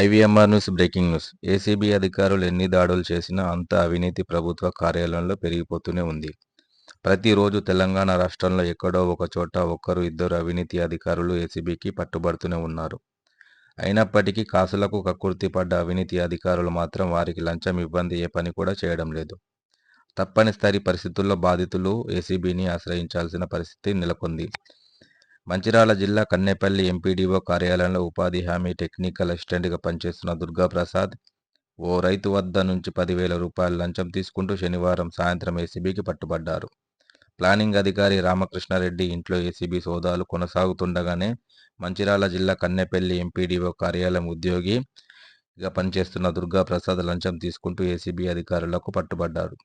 IVMR news breaking news. ACB అధికారులు ఎన్ని దాడులు చేసినా అంత అవినీతి ప్రభుత్వ కార్యాలయంలో పెరిగిపోతూనే ఉంది. ప్రతిరోజు తెలంగాణ రాష్ట్రంలో ఎక్కడో ఒక చోట ఒక్కరు ఇద్దరు అవినీతి అధికారులు ఏసీబీకి పట్టుబడుతూనే ఉన్నారు. అయినప్పటికీ కాసులకు కక్కుర్తి పడ్డ అవినీతి అధికారులు మాత్రం వారికి లంచం ఇబ్బంది ఏ పని కూడా చేయడం లేదు. తప్పనిసరి పరిస్థితుల్లో బాధితులు ఏసీబీని ఆశ్రయించాల్సిన పరిస్థితి నెలకొంది. మంచిరాల జిల్లా కన్నెపల్లి ఎంపీడీఓ కార్యాలయంలో ఉపాధి హామీ టెక్నికల్ అసిస్టెంట్గా పనిచేస్తున్న దుర్గాప్రసాద్ ఓ రైతు వద్ద నుంచి పదివేల రూపాయల లంచం తీసుకుంటూ శనివారం సాయంత్రం ఏసీబీకి పట్టుబడ్డారు. ప్లానింగ్ అధికారి రామకృష్ణారెడ్డి ఇంట్లో ఏసీబీ సోదాలు కొనసాగుతుండగానే మంచిరాల జిల్లా కన్నెపల్లి ఎంపీడీఓ కార్యాలయం ఉద్యోగిగా పనిచేస్తున్న దుర్గాప్రసాద్ లంచం తీసుకుంటూ ఏసీబీ అధికారులకు పట్టుబడ్డారు.